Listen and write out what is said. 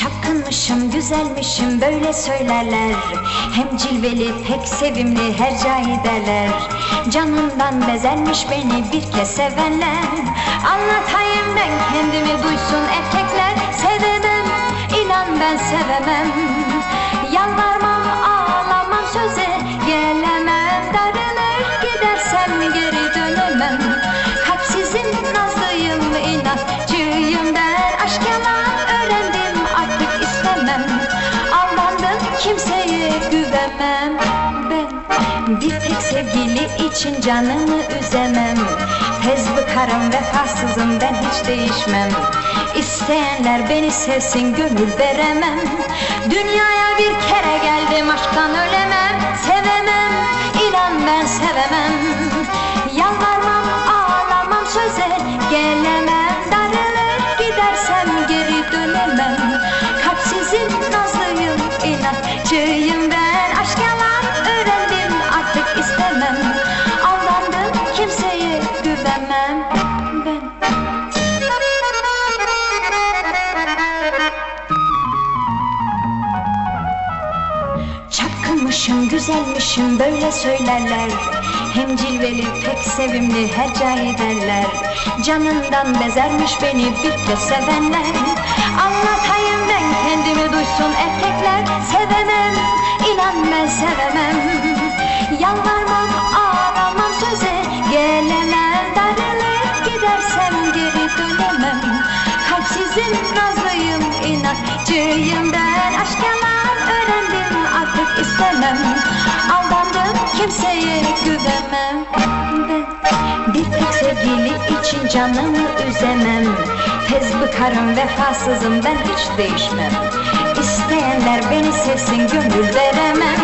Çapkınmışım, güzelmişim böyle söylerler. Hem cilveli, pek sevimli her cahideler Canından bezermiş beni bir kez sevenler. Anlatayım ben kendimi duysun erkekler. Sevemem, inan ben sevemem güvenmem Ben. Bir tek sevgili için canımı üzemem. Tez bıkarım vefasızım ben hiç değişmem. İsteyenler beni sevsin gönül veremem. Dünyaya bir kere geldim aşktan ölemem. Sevemem inan ben sevemem. Yalvarmam ağlamam söze gelemem. Darılır gidersem geri dönemem. Kalpsizim Çapkınmışım, güzelmişim böyle söylerler. Hem cilveli, pek sevimli her cahideler Canından bezermiş beni bir kez sevenler. Anlatayım ben kendimi duysun erkekler. Sevemem, inan ben sevemem. Yalvarmam, ağlamam söze gelemem. Darılır gidersem geri dönemem. Kalpsizim, nazlıyım, inatçıyım ben kimseye güvenmem Ben bir tek sevgili için canımı üzemem. Tez bıkarım vefasızım ben hiç değişmem. İsteyenler beni sevsin gönül veremem